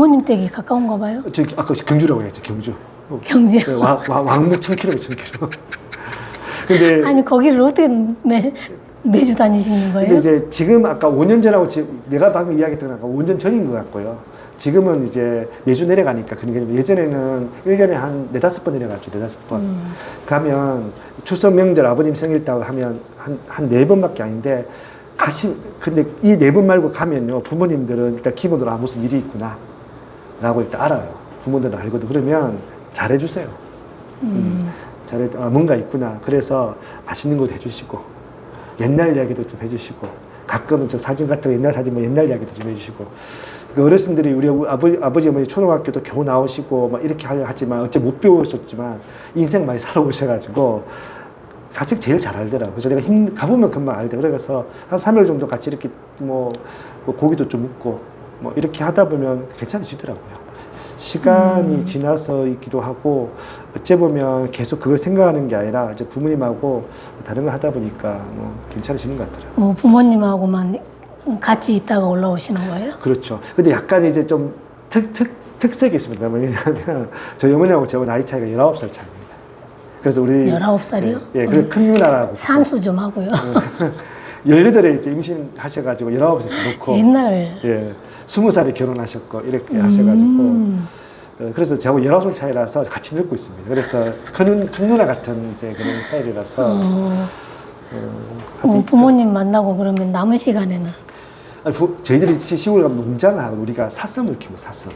부모님 댁이 가까운가 봐요. 저 아까 경주라고 했죠 경주. 경주. 네, 왕, 왕, 왕복 1000km, 1000km. 근데 아니 거기를 어떻게 매, 매주 다니시는 근데 거예요? 이제 지금 아까 5년 전하고 지금 내가 방금 이야기했던 아까 5년 전인 것 같고요. 지금은 이제 매주 내려가니까 그러니까 예전에는 1년에 한 네다섯 번 내려갔죠. 네다섯 번. 음. 가면 추석 명절 아버님 생일 때 하면 한한네 번밖에 아닌데 가시 근데 이 네 번 말고 가면요 부모님들은 일단 기본으로 아 무슨 일이 있구나 라고 일단 알아요 부모들은 알거든 그러면 잘해주세요 음. 잘해 아, 뭔가 있구나 그래서 맛있는 것도 해주시고 옛날 이야기도 좀 해주시고 가끔은 저 사진 같은 거 옛날 사진 뭐 옛날 이야기도 좀 해주시고 그 어르신들이 우리 아버지 아버지 어머니 초등학교도 겨우 나오시고 막 이렇게 하지만 어째 못 배우셨지만 인생 많이 살아오셔가지고 사실 제일 잘 알더라고. 그래서 내가 힘 가보면 금방 알대. 그래서 한 3일 정도 같이 이렇게 뭐, 뭐 고기도 좀 묻고 뭐 이렇게 하다 보면 괜찮아지더라고요. 시간이 지나서 있기도 하고 어째 보면 계속 그걸 생각하는 게 아니라 이제 부모님하고 다른 거 하다 보니까 뭐 괜찮아지는 것 같더라고요. 뭐 부모님하고만 같이 있다가 올라오시는 거예요? 그렇죠. 근데 약간 이제 좀 특, 특, 특색이 있습니다. 뭐냐면 저희 어머니하고 저하고 나이 차이가 19살 차이입니다. 그래서 우리 19살이요? 예, 예 그리고 큰 누나라고 산수 좀 하고요. 18에 이제 임신하셔가지고 19살에서 놓고 옛날. 예, 20살에 결혼하셨고 이렇게 음. 하셔가지고 어, 그래서 저하고 19살 차이라서 같이 늙고 있습니다. 그래서 큰, 큰 누나 같은 이제 그런 스타일이라서 어, 어, 어, 부모님 만나고 그러면 남은 시간에는 아니, 부, 저희들이 시- 시골 가면 농장을 하고 우리가 사슴을 키워 사슴.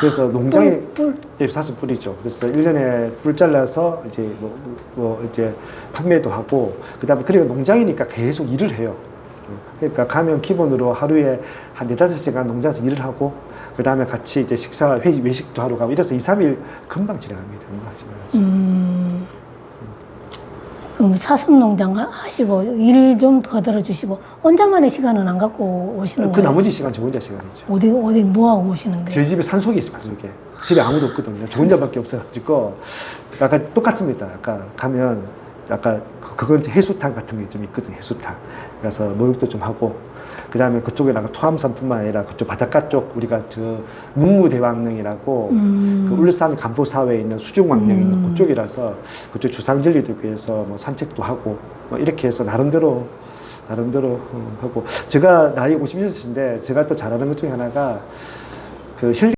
그래서 농장에 뿔, 뿔. 예, 사슴 뿌리죠. 그래서 1년에 뿔 잘라서 이제 뭐, 뭐 이제 판매도 하고 그다음에 그리고 농장이니까 계속 일을 해요. 그러니까 가면 기본으로 하루에 한 네다섯 시간 농장에서 일을 하고 그 다음에 같이 이제 식사 회 외식도 하러 가고 이래서 2, 3일 금방 지나갑니다. 금방 지나가죠. 음, 그럼 사슴 농장 하- 하시고 일 좀 더 들어주시고 혼자만의 시간은 안 갖고 오시는 그 거예요? 나머지 시간 저 혼자 시간이죠. 어디 어디 뭐 하고 오시는데? 저희 집에 산속에 있어요, 산속에. 집에 아무도 없거든요. 저 혼자밖에 없어가지고. 아까 똑같습니다. 아까 가면, 아까 그- 그건 해수탕 같은 게 좀 있거든요. 해수탕. 그래서 목욕도 좀 하고. 그 다음에 그쪽에다가 토암산뿐만 아니라 그쪽 바닷가 쪽 우리가 저 문무대왕릉이라고 음, 그 울산 간포 사회에 있는 수중왕릉이 있는 음. 그쪽이라서 그쪽 주상절리도 있고 해서 뭐 산책도 하고 뭐 이렇게 해서 나름대로 나름대로 어, 하고 제가 나이 56인데 제가 또 잘하는 것 중에 하나가 그 힐링